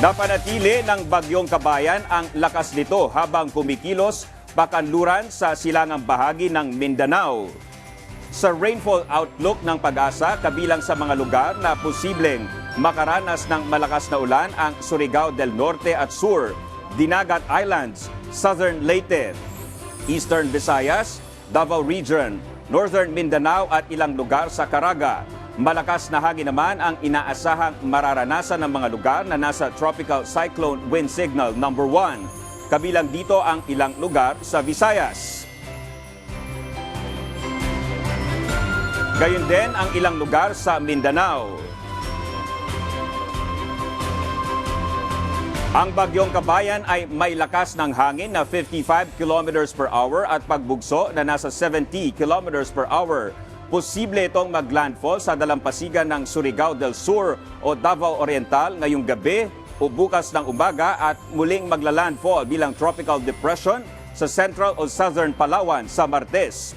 Napanatili ng bagyong kabayan ang lakas nito habang kumikilos pakanluran sa silangang bahagi ng Mindanao. Sa rainfall outlook ng pag-asa, kabilang sa mga lugar na posibleng makaranas ng malakas na ulan ang Surigao del Norte at Sur, Dinagat Islands, Southern Leyte, Eastern Visayas, Davao Region, Northern Mindanao at ilang lugar sa Caraga. Malakas na hangin naman ang inaasahang mararanasan ng mga lugar na nasa Tropical Cyclone Wind Signal number 1. Kabilang dito ang ilang lugar sa Visayas. Gayon din ang ilang lugar sa Mindanao. Ang bagyong kabayan ay may lakas ng hangin na 55 kilometers per hour at pagbugso na nasa 70 kilometers per hour. Posible itong maglandfall sa dalampasigan ng Surigao del Sur o Davao Oriental ngayong gabi o bukas ng umaga at muling maglalandfall bilang tropical depression sa central o southern Palawan sa Martes.